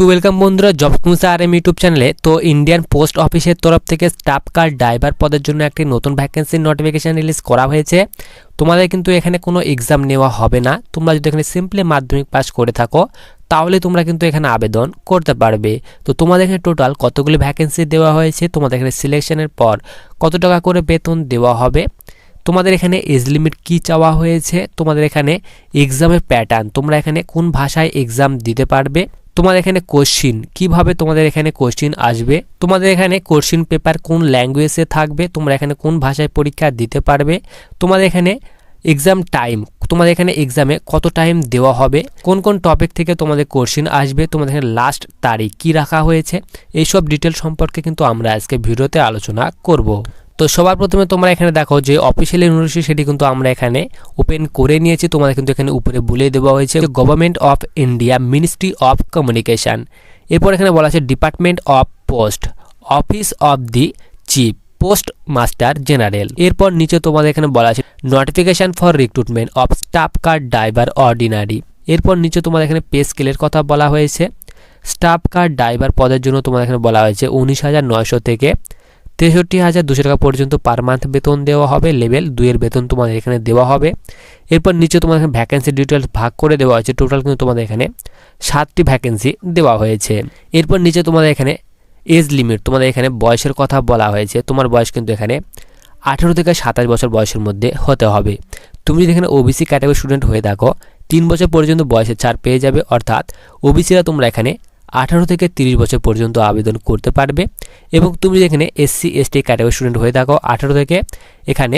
তো ওয়েলকাম বন্ধুরা জব কুমসা আর এম ইউটিউব চ্যানেলে তো ইন্ডিয়ান পোস্ট অফিসের তরফ থেকে স্টাফ কার ড্রাইভার পদের জন্য একটি নতুন ভ্যাকেন্সির নোটিফিকেশান রিলিজ করা হয়েছে। তোমাদের কিন্তু এখানে কোনো এক্সাম নেওয়া হবে না। তোমরা যদি এখানে সিম্পলি মাধ্যমিক পাস করে থাকো, তাহলে তোমরা কিন্তু এখানে আবেদন করতে পারবে। তো তোমাদের এখানে টোটাল কতগুলি ভ্যাকেন্সি দেওয়া হয়েছে? তোমাদের এখানে সিলেকশনের পর কত টাকা করে বেতন দেওয়া হবে? তোমাদের এখানে এজ লিমিট কী চাওয়া হয়েছে? তোমাদের এখানে এক্সামের প্যাটার্ন তোমরা এখানে কোন ভাষায় এক্সাম দিতে পারবে? তোমাদের এখানে কোশ্চিন কীভাবে তোমাদের এখানে কোশ্চিন আসবে? তোমাদের এখানে কোশ্চিন পেপার কোন ল্যাঙ্গুয়েজে থাকবে? তোমরা এখানে কোন ভাষায় পরীক্ষা দিতে পারবে? তোমাদের এখানে এক্সাম টাইম তোমাদের এখানে এক্সামে কত টাইম দেওয়া হবে? কোন কোন টপিক থেকে তোমাদের কোশ্চিন আসবে? তোমাদের এখানে লাস্ট তারিখ কি রাখা হয়েছে? এইসব ডিটেল সম্পর্কে কিন্তু আমরা আজকে ভিডিওতে আলোচনা করব। তো সবার প্রথমে তোমরা এখানে দেখো যে অফিসিয়াল ইউনিভার্সিটি সেটি কিন্তু আমরা এখানে ওপেন করে নিয়েছি। তোমাদের কিন্তু এখানে উপরে বলে দেওয়া হয়েছে government of India ministry of communication এরপর এখানে বলা আছে department of post office of the chief post master general এরপর নিচে তোমাদের এখানে বলা আছে notification for recruitment of staff car driver ordinary এরপর নিচে তোমাদের এখানে পে স্কেলের কথা বলা হয়েছে। স্টাফ কার্ড ড্রাইভার পদের জন্য তোমাদের এখানে বলা হয়েছে উনিশ হাজার নয়শো থেকে তেষট্টি হাজার দুশো টাকা পর্যন্ত পার মান্থ বেতন দেওয়া হবে লেভেল দুইয়ের বেতন তোমাদের এখানে দেওয়া হবে। এরপর নিচে তোমাদের এখানে ভ্যাকেন্সি ডিটেলস ভাগ করে দেওয়া হয়েছে টোটাল কিন্তু তোমাদের এখানে সাতটি ভ্যাকেন্সি দেওয়া হয়েছে। এরপর নিচে তোমাদের এখানে এজ লিমিট তোমাদের এখানে বয়সের কথা বলা হয়েছে, তোমার বয়স কিন্তু এখানে আঠেরো থেকে সাতাশ বছর বয়সের মধ্যে হতে হবে। তুমি যদি এখানে ওবিসি ক্যাটাগরি স্টুডেন্ট হয়ে থাকো, তিন বছর পর্যন্ত বয়সের ছাড় পেয়ে যাবে, অর্থাৎ ওবিসিরা তোমরা এখানে আঠারো থেকে তিরিশ বছর পর্যন্ত আবেদন করতে পারবে এবং তুমি যদি এখানে এসসি এসটি ক্যাটাগরি স্টুডেন্ট হয়ে থাকো, আঠারো থেকে এখানে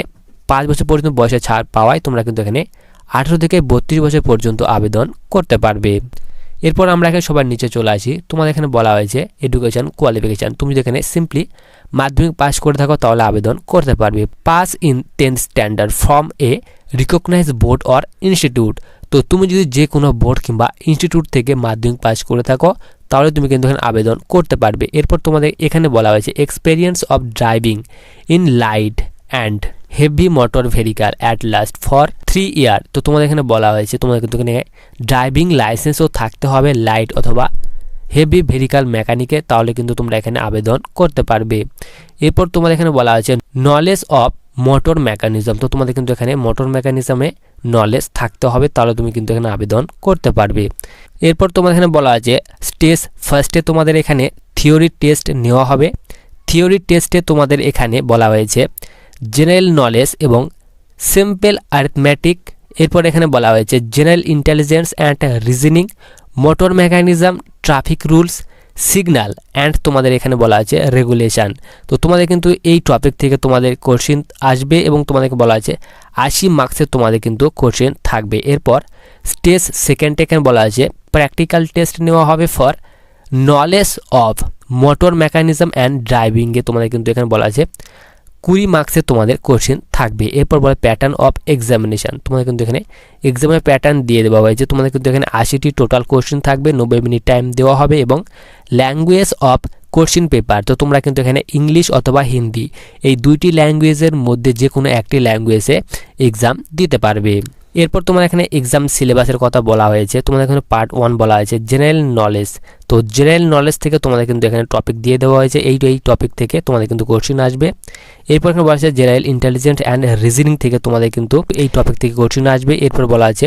পাঁচ বছর পর্যন্ত বয়সে ছাড় পাওয়ায় তোমরা কিন্তু এখানে আঠারো থেকে বত্রিশ বছর পর্যন্ত আবেদন করতে পারবে। এরপর আমরা এখানে সবার নিচে চলে আসি। তোমাদের এখানে বলা হয়েছে এডুকেশন কোয়ালিফিকেশান তুমি যদি এখানে সিম্পলি মাধ্যমিক পাস করে থাকো, তাহলে আবেদন করতে পারবে। Pass in tenth standard from a recognise board or institute তো তুমি যদি যে কোনো বোর্ড কিংবা ইনস্টিটিউট থেকে মাধ্যমিক পাস করে থাকো, তাহলে তুমি কিন্তু এখানে আবেদন করতে পারবে। এরপর তোমাদের এখানে বলা হয়েছে experience of driving in light and heavy motor vehicle at last for three year তো তোমাদের এখানে বলা হয়েছে, তোমাদের কিন্তু এখানে ড্রাইভিং লাইসেন্সও থাকতে হবে লাইট অথবা হেভি ভেহিকাল মেকানিকে তাহলে কিন্তু তোমরা এখানে আবেদন করতে পারবে। এরপর তোমাদের এখানে বলা হয়েছে নলেজ অফ মোটর মেকানিজম তো তোমাদের কিন্তু এখানে মোটর মেকানিজমে নলেজ থাকতে হবে, তাহলে তুমি কিন্তু এখানে আবেদন করতে পারবে। এরপর তোমাদের এখানে বলা আছে স্টেজ ফার্স্টে তোমাদের এখানে থিওরি টেস্ট নেওয়া হবে। থিওরি টেস্টে তোমাদের এখানে বলা হয়েছে জেনারেল নলেজ এবং সিম্পল অ্যারিথমেটিক এরপর এখানে বলা হয়েছে general intelligence and reasoning motor mechanism traffic rules signal and তোমাদের এখানে বলা আছে রেগুলেশন তো তোমাদের কিন্তু এই টপিক থেকে তোমাদের কোশ্চিন আসবে এবং তোমাদেরকে বলা আছে আশি মার্কসের তোমাদের কিন্তু কোশ্চিন থাকবে। এরপর স্টেজ সেকেন্ড এখানে বলা আছে প্র্যাকটিক্যাল টেস্ট নেওয়া হবে for knowledge of motor mechanism and ড্রাইভিংয়ে তোমাদের কিন্তু এখানে বলা আছে কুড়ি মার্কসের তোমাদের কোশ্চেন থাকবে। এরপর বলে প্যাটার্ন অফ এক্সামিনেশান তোমাদের কিন্তু এখানে এক্সামের প্যাটার্ন দিয়ে দেওয়া হয়েছে। তোমাদের কিন্তু এখানে আশিটি টোটাল কোশ্চেন থাকবে, নব্বই মিনিট টাইম দেওয়া হবে এবং ল্যাঙ্গুয়েজ অফ কোশ্চিন পেপার তো তোমরা কিন্তু এখানে ইংলিশ অথবা হিন্দি এই দুইটি ল্যাঙ্গুয়েজের মধ্যে যে কোনো একটি ল্যাঙ্গুয়েজে এক্সাম দিতে পারবে। এরপর তোমার এখানে এক্সাম সিলেবাসের কথা বলা হয়েছে। তোমাদের এখানে পার্ট ওয়ান বলা হয়েছে জেনারেল নলেজ তো জেনারেল নলেজ থেকে তোমাদের কিন্তু এখানে টপিক দিয়ে দেওয়া হয়েছে। এই এই টপিক থেকে তোমাদের কিন্তু কোশ্চিন আসবে। এরপর এখানে বলা আছে জেনারেল ইন্টেলিজেন্ট অ্যান্ড রিজনিং থেকে তোমাদের কিন্তু এই টপিক থেকে কোশ্চিন আসবে। এরপর বলা আছে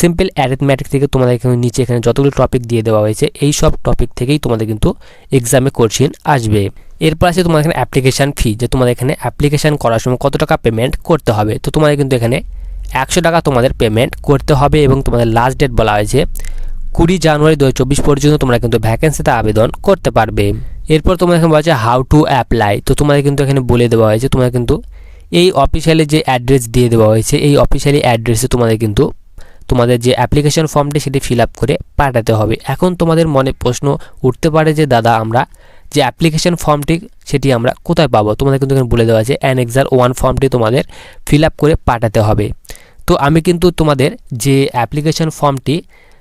সিম্পল অ্যারিথমেটিক থেকে তোমাদের এখানে নিচে এখানে যতগুলো টপিক দিয়ে দেওয়া হয়েছে, এই সব টপিক থেকেই তোমাদের কিন্তু এক্সামে কোশ্চিন আসবে। এরপর আছে তোমাদের এখানে অ্যাপ্লিকেশান ফি যে তোমাদের এখানে অ্যাপ্লিকেশান করার সময় কত টাকা পেমেন্ট করতে হবে। তো তোমাদের কিন্তু এখানে একশো টাকা তোমাদের পেমেন্ট করতে হবে এবং তোমাদের লাস্ট ডেট বলা হয়েছে কুড়ি জানুয়ারি দুহাজার চব্বিশ পর্যন্ত তোমরা কিন্তু ভ্যাকেন্সিতে আবেদন করতে পারবে। এরপর তোমাদের এখানে বলা হাউ টু অ্যাপ্লাই তো তোমাদের কিন্তু এখানে বলে দেওয়া হয়েছে, তোমাদের কিন্তু এই অফিসিয়ালি যে অ্যাড্রেস দিয়ে দেওয়া হয়েছে, এই অফিসিয়ালি অ্যাড্রেসে তোমাদের কিন্তু তোমাদের যে অ্যাপ্লিকেশন ফর্মটি সেটি ফিল আপ করে পাঠাতে হবে। এখন তোমাদের মনে প্রশ্ন উঠতে পারে যে, দাদা, আমরা যে অ্যাপ্লিকেশন ফর্মটি সেটি আমরা কোথায় পাবো? তোমাদের কিন্তু এখানে বলে দেওয়া আছে অ্যানেক্সার ওয়ান ফর্মটি তোমাদের ফিল আপ করে পাঠাতে হবে। তো আমি কিন্তু তোমাদের যে অ্যাপ্লিকেশন ফর্মটি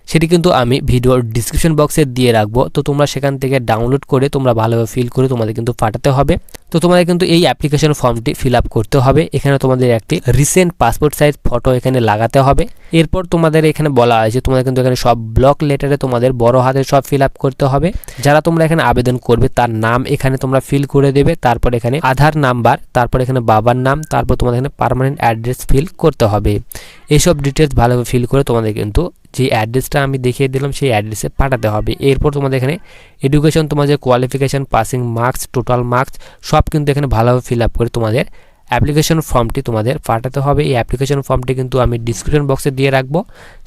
সেটি কিন্তু আমি ভিডিওর ডিসক্রিপশন বক্সে দিয়ে রাখব। তো তোমরা সেখান থেকে ডাউনলোড করে তোমরা ভালোভাবে ফিল করে তোমাদের কিন্তু পাঠাতে হবে। তো তোমাদের কিন্তু এই অ্যাপ্লিকেশন ফর্মটি ফিল করতে হবে। এখানে তোমাদের একটি রিসেন্ট পাসপোর্ট সাইজ ফটো এখানে লাগাতে হবে। এরপর তোমাদের এখানে বলা আছে তোমাদের কিন্তু এখানে সব ব্লক লেটারে তোমাদের বড় হাতে সব ফিল করতে হবে। যারা তোমরা এখানে আবেদন করবে, তার নাম এখানে তোমরা ফিল করে দেবে। তারপর এখানে আধার নাম্বার তারপর এখানে বাবার নাম, তারপর তোমাদের এখানে পার্মানেন্ট অ্যাড্রেস ফিল করতে হবে। এইসব ডিটেলস ভালোভাবে ফিল করে তোমাদের কিন্তু যে অ্যাড্রেসটা আমি দেখিয়ে দিলাম, সেই অ্যাড্রেসে পাঠাতে হবে। এরপর তোমাদের এখানে এডুকেশন তোমাদের qualification passing marks total marks সব কিন্তু এখানে ভালোভাবে ফিল আপ করে তোমাদের অ্যাপ্লিকেশন ফর্মটি তোমাদের পাঠাতে হবে। এই অ্যাপ্লিকেশন ফর্মটি কিন্তু আমি ডিসক্রিপশন বক্সে দিয়ে রাখব।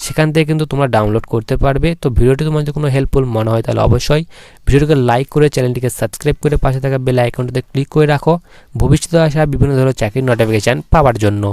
সেখান থেকে কিন্তু তোমরা ডাউনলোড করতে পারবে। তো ভিডিওটি তোমার যদি কোনো হেল্পফুল মনে হয় তাহলে অবশ্যই ভিডিওটিকে লাইক করে চ্যানেলটিকে সাবস্ক্রাইব করে পাশে থাকা বেল আইকনটিতে ক্লিক করে রাখো। ভবিষ্যতে আসা বিভিন্ন ধরনের চাকরির নোটিফিকেশান পাওয়ার জন্য।